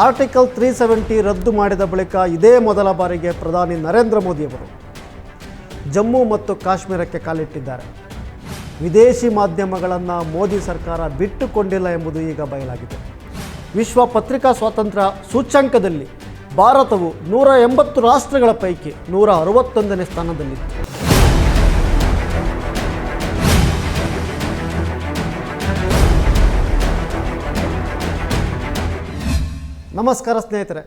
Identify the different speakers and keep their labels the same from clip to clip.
Speaker 1: Article three seventy ರದ್ದು ಮಾಡಿದ ಬಳಿಕ ಇದೇ ಮೊದಲ ಬಾರಿಗೆ ಪ್ರಧಾನಿ ನರೇಂದ್ರ ಮೋದಿಯವರು ಜಮ್ಮು ಮತ್ತು ಕಾಶ್ಮೀರಕ್ಕೆ ಕಾಲಿಟ್ಟಿದ್ದಾರೆ. ವಿದೇಶಿ ಮಾಧ್ಯಮಗಳನ್ನು ಮೋದಿ ಸರ್ಕಾರ ಬಿಟ್ಟುಕೊಂಡಿಲ್ಲ ಎಂಬುದು ಈಗ ಬಯಲಾಗಿದೆ. ವಿಶ್ವ ಪತ್ರಿಕಾ ಸ್ವಾತಂತ್ರ್ಯ ಸೂಚ್ಯಂಕದಲ್ಲಿ ಭಾರತವು ನೂರ ಎಂಬತ್ತು ರಾಷ್ಟ್ರಗಳ ಪೈಕಿ ನೂರ ಅರವತ್ತೊಂದನೇ ಸ್ಥಾನದಲ್ಲಿತ್ತು ನಮಸ್ಕಾರ ಸ್ನೇಹಿತರೆ.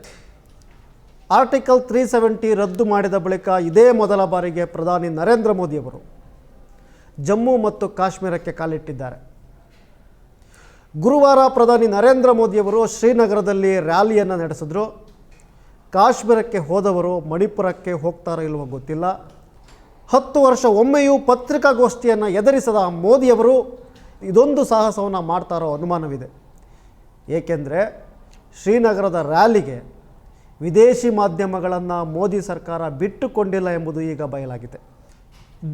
Speaker 1: ಆರ್ಟಿಕಲ್ ತ್ರೀ ಸೆವೆಂಟಿ ರದ್ದು ಮಾಡಿದ ಬಳಿಕ ಇದೇ ಮೊದಲ ಬಾರಿಗೆ ಪ್ರಧಾನಿ ನರೇಂದ್ರ ಮೋದಿಯವರು ಜಮ್ಮು ಮತ್ತು ಕಾಶ್ಮೀರಕ್ಕೆ ಕಾಲಿಟ್ಟಿದ್ದಾರೆ. ಗುರುವಾರ ಪ್ರಧಾನಿ ನರೇಂದ್ರ ಮೋದಿಯವರು ಶ್ರೀನಗರದಲ್ಲಿ ರ್ಯಾಲಿಯನ್ನು ನಡೆಸಿದ್ರು. ಕಾಶ್ಮೀರಕ್ಕೆ ಹೋದವರು ಮಣಿಪುರಕ್ಕೆ ಹೋಗ್ತಾರೋ ಇಲ್ವೋ ಗೊತ್ತಿಲ್ಲ. ಹತ್ತು ವರ್ಷ ಒಮ್ಮೆಯೂ ಪತ್ರಿಕಾಗೋಷ್ಠಿಯನ್ನು ಎದುರಿಸದ ಮೋದಿಯವರು ಇದೊಂದು ಸಾಹಸವನ್ನು ಮಾಡ್ತಾರೋ ಅನುಮಾನವಿದೆ. ಏಕೆಂದರೆ ಶ್ರೀನಗರದ ರ್ಯಾಲಿಗೆ ವಿದೇಶಿ ಮಾಧ್ಯಮಗಳನ್ನು ಮೋದಿ ಸರ್ಕಾರ ಬಿಟ್ಟುಕೊಂಡಿಲ್ಲ ಎಂಬುದು ಈಗ ಬಯಲಾಗಿದೆ.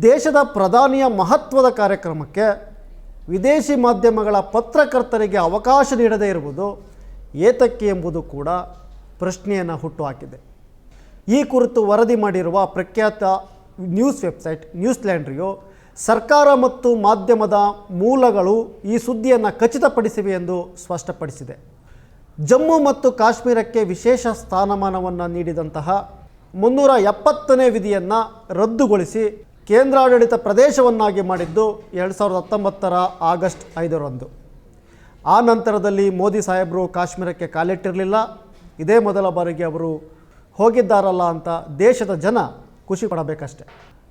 Speaker 1: ದೇಶದ ಪ್ರಧಾನಿಯ ಮಹತ್ವದ ಕಾರ್ಯಕ್ರಮಕ್ಕೆ ವಿದೇಶಿ ಮಾಧ್ಯಮಗಳ ಪತ್ರಕರ್ತರಿಗೆ ಅವಕಾಶ ನೀಡದೇ ಇರುವುದು ಏತಕ್ಕೆ ಎಂಬುದು ಕೂಡ ಪ್ರಶ್ನೆಯನ್ನು ಹುಟ್ಟುಹಾಕಿದೆ ಈ ಕುರಿತು ವರದಿ ಮಾಡಿರುವ ಪ್ರಖ್ಯಾತ ನ್ಯೂಸ್ ವೆಬ್ಸೈಟ್ ನ್ಯೂಸ್ ಲ್ಯಾಂಡ್ರಿಯು ಸರ್ಕಾರ ಮತ್ತು ಮಾಧ್ಯಮದ ಮೂಲಗಳು ಈ ಸುದ್ದಿಯನ್ನು ಖಚಿತಪಡಿಸಿವೆ ಎಂದು ಸ್ಪಷ್ಟಪಡಿಸಿದೆ. ಜಮ್ಮು ಮತ್ತು ಕಾಶ್ಮೀರಕ್ಕೆ ವಿಶೇಷ ಸ್ಥಾನಮಾನವನ್ನು ನೀಡಿದಂತಹ ಮುನ್ನೂರ ಎಪ್ಪತ್ತನೇ ವಿಧಿಯನ್ನು ರದ್ದುಗೊಳಿಸಿ ಕೇಂದ್ರಾಡಳಿತ ಪ್ರದೇಶವನ್ನಾಗಿ ಮಾಡಿದ್ದು ಎರಡು ಸಾವಿರದ ಹತ್ತೊಂಬತ್ತರ ಆಗಸ್ಟ್ ಐದರಂದು. ಆ ನಂತರದಲ್ಲಿ ಮೋದಿ ಸಾಹೇಬರು ಕಾಶ್ಮೀರಕ್ಕೆ ಕಾಲಿಟ್ಟಿರಲಿಲ್ಲ. ಇದೇ ಮೊದಲ ಬಾರಿಗೆ ಅವರು ಹೋಗಿದ್ದಾರಲ್ಲ ಅಂತ ದೇಶದ ಜನ ಖುಷಿ ಪಡಬೇಕಷ್ಟೆ.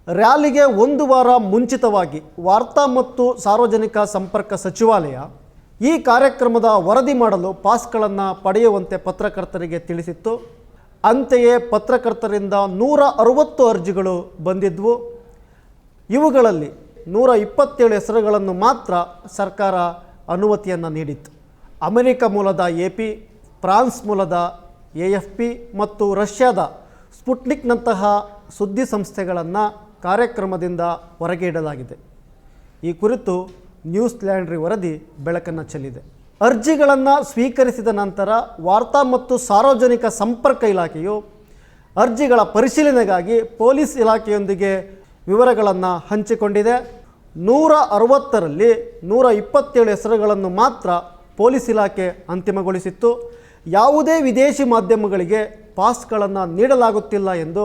Speaker 1: ರ್ಯಾಲಿಗೆ ಒಂದು ವಾರ ಮುಂಚಿತವಾಗಿ ವಾರ್ತಾ ಮತ್ತು ಸಾರ್ವಜನಿಕ ಸಂಪರ್ಕ ಸಚಿವಾಲಯ ಈ ಕಾರ್ಯಕ್ರಮದ ವರದಿ ಮಾಡಲು ಪಾಸ್ಗಳನ್ನು ಪಡೆಯುವಂತೆ ಪತ್ರಕರ್ತರಿಗೆ ತಿಳಿಸಿತ್ತು. ಅಂತೆಯೇ ಪತ್ರಕರ್ತರಿಂದ ನೂರ ಅರುವತ್ತು ಅರ್ಜಿಗಳು ಬಂದಿದ್ವು. ಇವುಗಳಲ್ಲಿ ನೂರ ಇಪ್ಪತ್ತೇಳು ಹೆಸರುಗಳನ್ನು ಮಾತ್ರ ಸರ್ಕಾರ ಅನುಮತಿಯನ್ನು ನೀಡಿತ್ತು. ಅಮೆರಿಕ ಮೂಲದ ಎ ಪಿ, ಫ್ರಾನ್ಸ್ ಮೂಲದ ಎ ಎಫ್ ಪಿ ಮತ್ತು ರಷ್ಯಾದ ಸ್ಪುಟ್ನಿಕ್ನಂತಹ ಸುದ್ದಿ ಸಂಸ್ಥೆಗಳನ್ನು ಕಾರ್ಯಕ್ರಮದಿಂದ ಹೊರಗೆ ಇಡಲಾಗಿದೆ. ಈ ಕುರಿತು ನ್ಯೂಸ್ ಲ್ಯಾಂಡ್ರಿ ವರದಿ ಬೆಳಕನ್ನು ಚೆಲ್ಲಿದೆ. ಅರ್ಜಿಗಳನ್ನು ಸ್ವೀಕರಿಸಿದ ನಂತರ ವಾರ್ತಾ ಮತ್ತು ಸಾರ್ವಜನಿಕ ಸಂಪರ್ಕ ಇಲಾಖೆಯು ಅರ್ಜಿಗಳ ಪರಿಶೀಲನೆಗಾಗಿ ಪೊಲೀಸ್ ಇಲಾಖೆಯೊಂದಿಗೆ ವಿವರಗಳನ್ನು ಹಂಚಿಕೊಂಡಿದೆ. ನೂರ ಅರವತ್ತರಲ್ಲಿ ನೂರ ಇಪ್ಪತ್ತೇಳು ಹೆಸರುಗಳನ್ನು ಮಾತ್ರ ಪೊಲೀಸ್ ಇಲಾಖೆ ಅಂತಿಮಗೊಳಿಸಿತ್ತು. ಯಾವುದೇ ವಿದೇಶಿ ಮಾಧ್ಯಮಗಳಿಗೆ ಪಾಸ್ಗಳನ್ನು ನೀಡಲಾಗುತ್ತಿಲ್ಲ ಎಂದು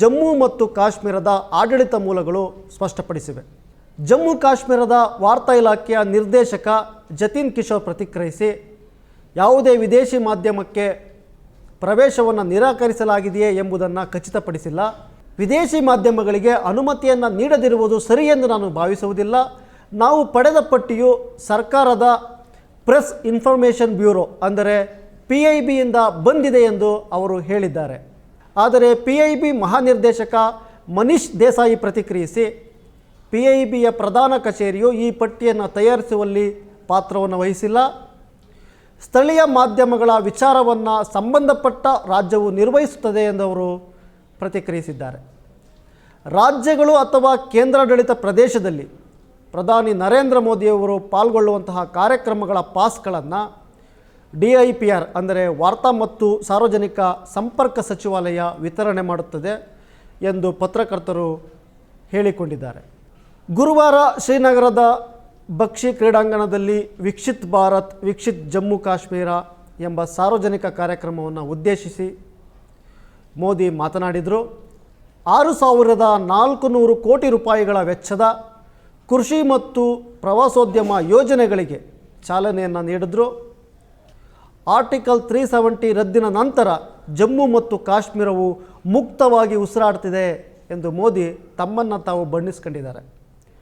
Speaker 1: ಜಮ್ಮು ಮತ್ತು ಕಾಶ್ಮೀರದ ಆಡಳಿತ ಮೂಲಗಳು ಸ್ಪಷ್ಟಪಡಿಸಿವೆ. ಜಮ್ಮು ಕಾಶ್ಮೀರದ ವಾರ್ತಾ ಇಲಾಖೆಯ ನಿರ್ದೇಶಕ ಜತಿನ್ ಕಿಶೋರ್ ಪ್ರತಿಕ್ರಿಯಿಸಿ, ಯಾವುದೇ ವಿದೇಶಿ ಮಾಧ್ಯಮಕ್ಕೆ ಪ್ರವೇಶವನ್ನು ನಿರಾಕರಿಸಲಾಗಿದೆಯೇ ಎಂಬುದನ್ನು ಖಚಿತಪಡಿಸಿಲ್ಲ. ವಿದೇಶಿ ಮಾಧ್ಯಮಗಳಿಗೆ ಅನುಮತಿಯನ್ನು ನೀಡದಿರುವುದು ಸರಿ ಎಂದು ನಾನು ಭಾವಿಸುವುದಿಲ್ಲ. ನಾವು ಪಡೆದ ಪಟ್ಟಿಯು ಸರ್ಕಾರದ ಪ್ರೆಸ್ ಇನ್ಫಾರ್ಮೇಷನ್ ಬ್ಯೂರೋ, ಅಂದರೆ ಪಿ ಐ ಬಿಯಿಂದ ಬಂದಿದೆ ಎಂದು ಅವರು ಹೇಳಿದ್ದಾರೆ. ಆದರೆ ಪಿ ಐ ಬಿ ಮಹಾನಿರ್ದೇಶಕ ಮನೀಶ್ ದೇಸಾಯಿ ಪ್ರತಿಕ್ರಿಯಿಸಿ ಪಿ ಐ ಬಿಯ ಪ್ರಧಾನ ಕಚೇರಿಯು ಈ ಪಟ್ಟಿಯನ್ನು ತಯಾರಿಸುವಲ್ಲಿ ಪಾತ್ರವನ್ನು ವಹಿಸಿಲ್ಲ. ಸ್ಥಳೀಯ ಮಾಧ್ಯಮಗಳ ವಿಚಾರವನ್ನು ಸಂಬಂಧಪಟ್ಟ ರಾಜ್ಯವು ನಿರ್ವಹಿಸುತ್ತದೆ ಎಂದು ಅವರು ಪ್ರತಿಕ್ರಿಯಿಸಿದ್ದಾರೆ. ರಾಜ್ಯಗಳು ಅಥವಾ ಕೇಂದ್ರಾಡಳಿತ ಪ್ರದೇಶದಲ್ಲಿ ಪ್ರಧಾನಿ ನರೇಂದ್ರ ಮೋದಿಯವರು ಪಾಲ್ಗೊಳ್ಳುವಂತಹ ಕಾರ್ಯಕ್ರಮಗಳ ಪಾಸ್ಗಳನ್ನು ಡಿ ಐ ಪಿ ಆರ್ ಅಂದರೆ ವಾರ್ತಾ ಮತ್ತು ಸಾರ್ವಜನಿಕ ಸಂಪರ್ಕ ಸಚಿವಾಲಯ ವಿತರಣೆ ಮಾಡುತ್ತದೆ ಎಂದು ಪತ್ರಕರ್ತರು ಹೇಳಿಕೊಂಡಿದ್ದಾರೆ. ಗುರುವಾರ ಶ್ರೀನಗರದ ಬಕ್ಷಿ ಕ್ರೀಡಾಂಗಣದಲ್ಲಿ ವಿಕ್ಷಿತ್ ಭಾರತ್, ವಿಕ್ಷಿತ್ ಜಮ್ಮು ಕಾಶ್ಮೀರ ಎಂಬ ಸಾರ್ವಜನಿಕ ಕಾರ್ಯಕ್ರಮವನ್ನು ಉದ್ದೇಶಿಸಿ ಮೋದಿ ಮಾತನಾಡಿದರು. ಆರು ಸಾವಿರದ ನಾಲ್ಕು ನೂರು ಕೋಟಿ ರೂಪಾಯಿಗಳ ವೆಚ್ಚದ ಕೃಷಿ ಮತ್ತು ಪ್ರವಾಸೋದ್ಯಮ ಯೋಜನೆಗಳಿಗೆ ಚಾಲನೆಯನ್ನು ನೀಡಿದರು. ಆರ್ಟಿಕಲ್ ತ್ರೀ ಸೆವೆಂಟಿ ರದ್ದಿನ ನಂತರ ಜಮ್ಮು ಮತ್ತು ಕಾಶ್ಮೀರವು ಮುಕ್ತವಾಗಿ ಉಸಿರಾಡ್ತಿದೆ ಎಂದು ಮೋದಿ ತಮ್ಮನ್ನು ತಾವು ಬಣ್ಣಿಸ್ಕೊಂಡಿದ್ದಾರೆ.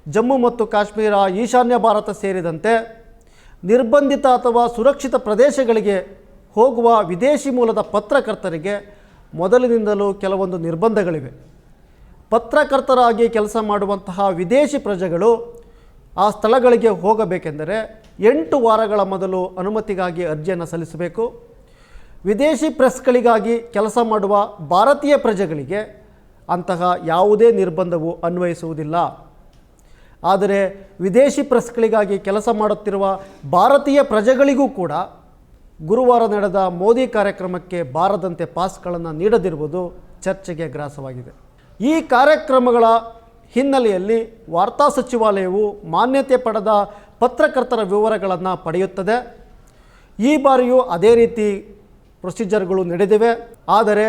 Speaker 1: ಜಮ್ಮು ಮತ್ತು ಕಾಶ್ಮೀರ, ಈಶಾನ್ಯ ಭಾರತ ಸೇರಿದಂತೆ ನಿರ್ಬಂಧಿತ ಅಥವಾ ಸುರಕ್ಷಿತ ಪ್ರದೇಶಗಳಿಗೆ ಹೋಗುವ ವಿದೇಶಿ ಮೂಲದ ಪತ್ರಕರ್ತರಿಗೆ ಮೊದಲಿನಿಂದಲೂ ಕೆಲವೊಂದು ನಿರ್ಬಂಧಗಳಿವೆ. ಪತ್ರಕರ್ತರಾಗಿ ಕೆಲಸ ಮಾಡುವಂತಹ ವಿದೇಶಿ ಪ್ರಜೆಗಳು ಆ ಸ್ಥಳಗಳಿಗೆ ಹೋಗಬೇಕೆಂದರೆ ಎಂಟು ವಾರಗಳ ಮೊದಲು ಅನುಮತಿಗಾಗಿ ಅರ್ಜಿಯನ್ನು ಸಲ್ಲಿಸಬೇಕು. ವಿದೇಶಿ ಪ್ರೆಸ್ಗಳಿಗಾಗಿ ಕೆಲಸ ಮಾಡುವ ಭಾರತೀಯ ಪ್ರಜೆಗಳಿಗೆ ಅಂತಹ ಯಾವುದೇ ನಿರ್ಬಂಧವು ಅನ್ವಯಿಸುವುದಿಲ್ಲ. ಆದರೆ ವಿದೇಶಿ ಪ್ರೆಸ್ಗಳಿಗಾಗಿ ಕೆಲಸ ಮಾಡುತ್ತಿರುವ ಭಾರತೀಯ ಪ್ರಜೆಗಳಿಗೂ ಕೂಡ ಗುರುವಾರ ನಡೆದ ಮೋದಿ ಕಾರ್ಯಕ್ರಮಕ್ಕೆ ಬಾರದಂತೆ ಪಾಸ್ಗಳನ್ನು ನೀಡದಿರುವುದು ಚರ್ಚೆಗೆ ಗ್ರಾಸವಾಗಿದೆ. ಈ ಕಾರ್ಯಕ್ರಮಗಳ ಹಿನ್ನೆಲೆಯಲ್ಲಿ ವಾರ್ತಾ ಸಚಿವಾಲಯವು ಮಾನ್ಯತೆ ಪಡೆದ ಪತ್ರಕರ್ತರ ವಿವರಗಳನ್ನು ಪಡೆಯುತ್ತದೆ. ಈ ಬಾರಿಯೂ ಅದೇ ರೀತಿ ಪ್ರೊಸೀಜರ್ಗಳು ನಡೆದಿವೆ. ಆದರೆ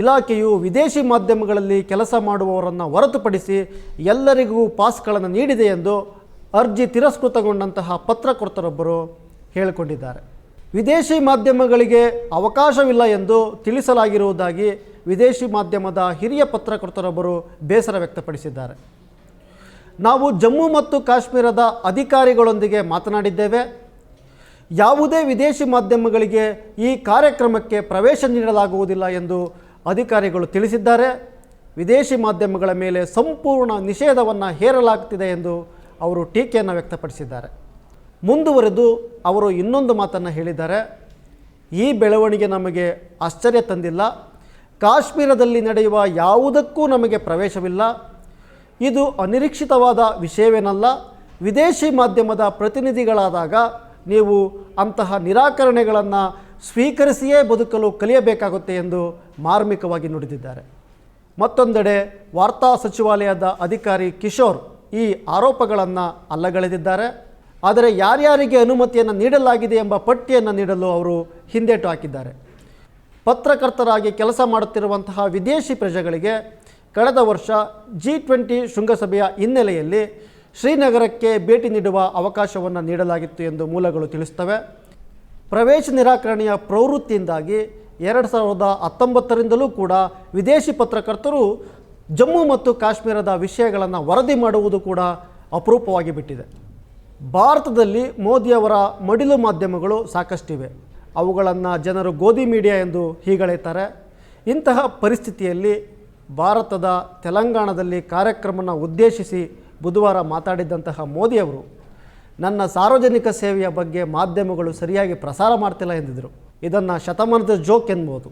Speaker 1: ಇಲಾಖೆಯು ವಿದೇಶಿ ಮಾಧ್ಯಮಗಳಲ್ಲಿ ಕೆಲಸ ಮಾಡುವವರನ್ನು ಹೊರತುಪಡಿಸಿ ಎಲ್ಲರಿಗೂ ಪಾಸ್ಗಳನ್ನು ನೀಡಿದೆ ಎಂದು ಅರ್ಜಿ ತಿರಸ್ಕೃತಗೊಂಡಂತಹ ಪತ್ರಕರ್ತರೊಬ್ಬರು ಹೇಳಿಕೊಂಡಿದ್ದಾರೆ. ವಿದೇಶಿ ಮಾಧ್ಯಮಗಳಿಗೆ ಅವಕಾಶವಿಲ್ಲ ಎಂದು ತಿಳಿಸಲಾಗಿರುವುದಾಗಿ ವಿದೇಶಿ ಮಾಧ್ಯಮದ ಹಿರಿಯ ಪತ್ರಕರ್ತರೊಬ್ಬರು ಬೇಸರ ವ್ಯಕ್ತಪಡಿಸಿದ್ದಾರೆ. ನಾವು ಜಮ್ಮು ಮತ್ತು ಕಾಶ್ಮೀರದ ಅಧಿಕಾರಿಗಳೊಂದಿಗೆ ಮಾತನಾಡಿದ್ದೇವೆ. ಯಾವುದೇ ವಿದೇಶಿ ಮಾಧ್ಯಮಗಳಿಗೆ ಈ ಕಾರ್ಯಕ್ರಮಕ್ಕೆ ಪ್ರವೇಶ ನೀಡಲಾಗುವುದಿಲ್ಲ ಎಂದು ಅಧಿಕಾರಿಗಳು ತಿಳಿಸಿದ್ದಾರೆ. ವಿದೇಶಿ ಮಾಧ್ಯಮಗಳ ಮೇಲೆ ಸಂಪೂರ್ಣ ನಿಷೇಧವನ್ನು ಹೇರಲಾಗ್ತಿದೆ ಎಂದು ಅವರು ಟೀಕೆಯನ್ನು ವ್ಯಕ್ತಪಡಿಸಿದ್ದಾರೆ. ಮುಂದುವರೆದು ಅವರು ಇನ್ನೊಂದು ಮಾತನ್ನು ಹೇಳಿದ್ದಾರೆ. ಈ ಬೆಳವಣಿಗೆ ನಮಗೆ ಆಶ್ಚರ್ಯ ತಂದಿಲ್ಲ. ಕಾಶ್ಮೀರದಲ್ಲಿ ನಡೆಯುವ ಯಾವುದಕ್ಕೂ ನಮಗೆ ಪ್ರವೇಶವಿಲ್ಲ. ಇದು ಅನಿರೀಕ್ಷಿತವಾದ ವಿಷಯವೇನಲ್ಲ. ವಿದೇಶಿ ಮಾಧ್ಯಮದ ಪ್ರತಿನಿಧಿಗಳಾದಾಗ ನೀವು ಅಂತಹ ನಿರಾಕರಣೆಗಳನ್ನು ಸ್ವೀಕರಿಸಿಯೇ ಬದುಕಲು ಕಲಿಯಬೇಕಾಗುತ್ತೆ ಎಂದು ಮಾರ್ಮಿಕವಾಗಿ ನುಡಿದಿದ್ದಾರೆ. ಮತ್ತೊಂದೆಡೆ ವಾರ್ತಾ ಸಚಿವಾಲಯದ ಅಧಿಕಾರಿ ಕಿಶೋರ್ ಈ ಆರೋಪಗಳನ್ನು ಅಲ್ಲಗಳೆದಿದ್ದಾರೆ. ಆದರೆ ಯಾರ್ಯಾರಿಗೆ ಅನುಮತಿಯನ್ನು ನೀಡಲಾಗಿದೆ ಎಂಬ ಪಟ್ಟಿಯನ್ನು ನೀಡಲು ಅವರು ಹಿಂದೇಟು ಹಾಕಿದ್ದಾರೆ. ಪತ್ರಕರ್ತರಾಗಿ ಕೆಲಸ ಮಾಡುತ್ತಿರುವಂತಹ ವಿದೇಶಿ ಪ್ರಜೆಗಳಿಗೆ ಕಳೆದ ವರ್ಷ ಜಿ ಟ್ವೆಂಟಿ ಶೃಂಗಸಭೆಯ ಹಿನ್ನೆಲೆಯಲ್ಲಿ ಶ್ರೀನಗರಕ್ಕೆ ಭೇಟಿ ನೀಡುವ ಅವಕಾಶವನ್ನು ನೀಡಲಾಗಿತ್ತು ಎಂದು ಮೂಲಗಳು ತಿಳಿಸ್ತವೆ. ಪ್ರವೇಶ ನಿರಾಕರಣೆಯ ಪ್ರವೃತ್ತಿಯಿಂದಾಗಿ ಎರಡು ಸಾವಿರದ ಹತ್ತೊಂಬತ್ತರಿಂದಲೂ ಕೂಡ ವಿದೇಶಿ ಪತ್ರಕರ್ತರು ಜಮ್ಮು ಮತ್ತು ಕಾಶ್ಮೀರದ ವಿಷಯಗಳನ್ನು ವರದಿ ಮಾಡುವುದು ಕೂಡ ಅಪರೂಪವಾಗಿ ಬಿಟ್ಟಿದೆ. ಭಾರತದಲ್ಲಿ ಮೋದಿಯವರ ಮಡಿಲು ಮಾಧ್ಯಮಗಳು ಸಾಕಷ್ಟಿವೆ. ಅವುಗಳನ್ನು ಜನರು ಗೋಧಿ ಮೀಡಿಯಾ ಎಂದು ಹೀಗಳೆತ್ತಾರೆ. ಇಂತಹ ಪರಿಸ್ಥಿತಿಯಲ್ಲಿ ಭಾರತದ ತೆಲಂಗಾಣದಲ್ಲಿ ಕಾರ್ಯಕ್ರಮನ ಉದ್ದೇಶಿಸಿ ಬುಧವಾರ ಮಾತಾಡಿದ್ದಂತಹ ಮೋದಿಯವರು ನನ್ನ ಸಾರ್ವಜನಿಕ ಸೇವೆಯ ಬಗ್ಗೆ ಮಾಧ್ಯಮಗಳು ಸರಿಯಾಗಿ ಪ್ರಸಾರ ಮಾಡ್ತಿಲ್ಲ ಎಂದಿದ್ದರು ಇದನ್ನು ಶತಮಾನದ ಜೋಕ್ ಎನ್ಬೋದು.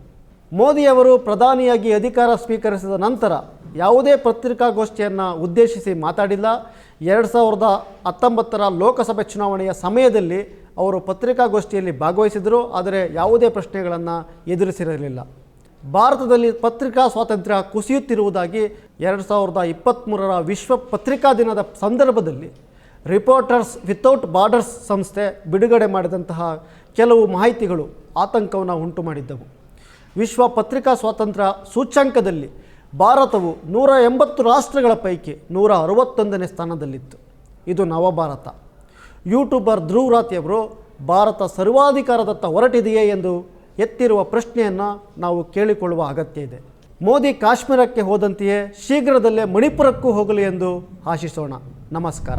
Speaker 1: ಮೋದಿಯವರು ಪ್ರಧಾನಿಯಾಗಿ ಅಧಿಕಾರ ಸ್ವೀಕರಿಸಿದ ನಂತರ ಯಾವುದೇ ಪತ್ರಿಕಾಗೋಷ್ಠಿಯನ್ನು ಉದ್ದೇಶಿಸಿ ಮಾತಾಡಿಲ್ಲ. ಎರಡು ಸಾವಿರದ ಹತ್ತೊಂಬತ್ತರ ಲೋಕಸಭೆ ಚುನಾವಣೆಯ ಸಮಯದಲ್ಲಿ ಅವರು ಪತ್ರಿಕಾಗೋಷ್ಠಿಯಲ್ಲಿ ಭಾಗವಹಿಸಿದರು. ಆದರೆ ಯಾವುದೇ ಪ್ರಶ್ನೆಗಳನ್ನು ಎದುರಿಸಿರಲಿಲ್ಲ. ಭಾರತದಲ್ಲಿ ಪತ್ರಿಕಾ ಸ್ವಾತಂತ್ರ್ಯ ಕುಸಿಯುತ್ತಿರುವುದಾಗಿ ಎರಡು ಸಾವಿರದ ಇಪ್ಪತ್ತ್ಮೂರರ ವಿಶ್ವ ಪತ್ರಿಕಾ ದಿನದ ಸಂದರ್ಭದಲ್ಲಿ ರಿಪೋರ್ಟರ್ಸ್ ವಿತೌಟ್ ಬಾರ್ಡರ್ಸ್ ಸಂಸ್ಥೆ ಬಿಡುಗಡೆ ಮಾಡಿದಂತಹ ಕೆಲವು ಮಾಹಿತಿಗಳು ಆತಂಕವನ್ನು ಉಂಟು ಮಾಡಿದ್ದವು. ವಿಶ್ವ ಪತ್ರಿಕಾ ಸ್ವಾತಂತ್ರ್ಯ ಸೂಚ್ಯಂಕದಲ್ಲಿ ಭಾರತವು ನೂರ ಎಂಬತ್ತು ರಾಷ್ಟ್ರಗಳ ಪೈಕಿ ನೂರ ಅರವತ್ತೊಂದನೇ ಸ್ಥಾನದಲ್ಲಿತ್ತು. ಇದು ನವಭಾರತ. ಯೂಟ್ಯೂಬರ್ ಧ್ರುವ್ ರಾತಿಯವರು ಭಾರತ ಸರ್ವಾಧಿಕಾರದತ್ತ ಹೊರಟಿದೆಯೇ ಎಂದು ಎತ್ತಿರುವ ಪ್ರಶ್ನೆಯನ್ನು ನಾವು ಕೇಳಿಕೊಳ್ಳುವ ಅಗತ್ಯ ಇದೆ. ಮೋದಿ ಕಾಶ್ಮೀರಕ್ಕೆ ಹೋದಂತೆಯೇ ಶೀಘ್ರದಲ್ಲೇ ಮಣಿಪುರಕ್ಕೂ ಹೋಗಲಿ ಎಂದು ಆಶಿಸೋಣ. ನಮಸ್ಕಾರ.